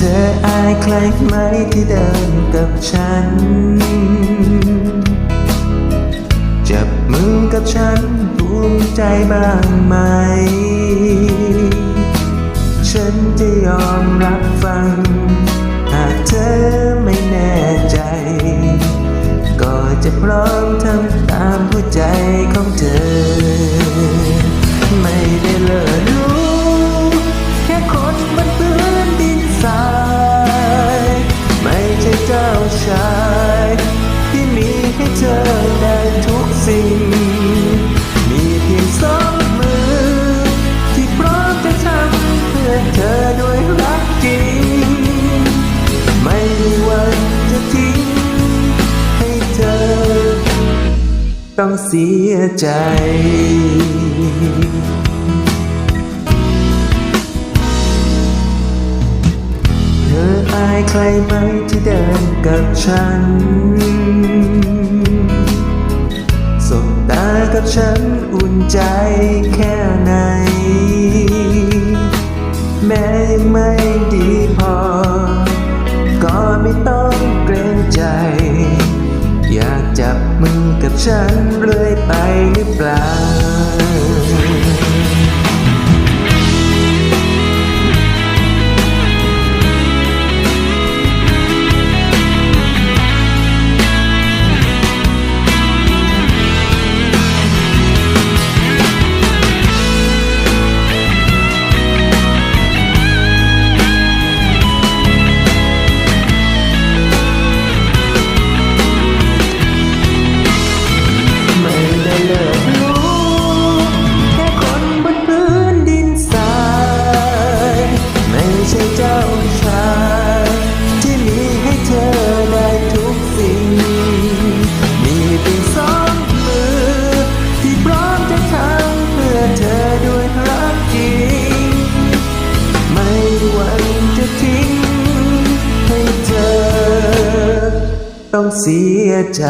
ธออายใครไหมที่เดินกับฉัน จับมือกับฉันภูมิใจบ้างไหม ฉันจะยอมรับฟัง หากเธอไม่แน่ใจ ก็จะพร้อมทำตามหัวใจของเธอ ไม่ได้เลิศ ต้องเสียใจเธออายใครไหมที่เดินกับฉัน สบตากับฉันอุ่นใจแค่ไหน แม้ยังไม่ดีพอ ก็ไม่ต้องเกรงใจ อยากจับ กับฉันเรื่อยไปหรือเปล่า เสียใจ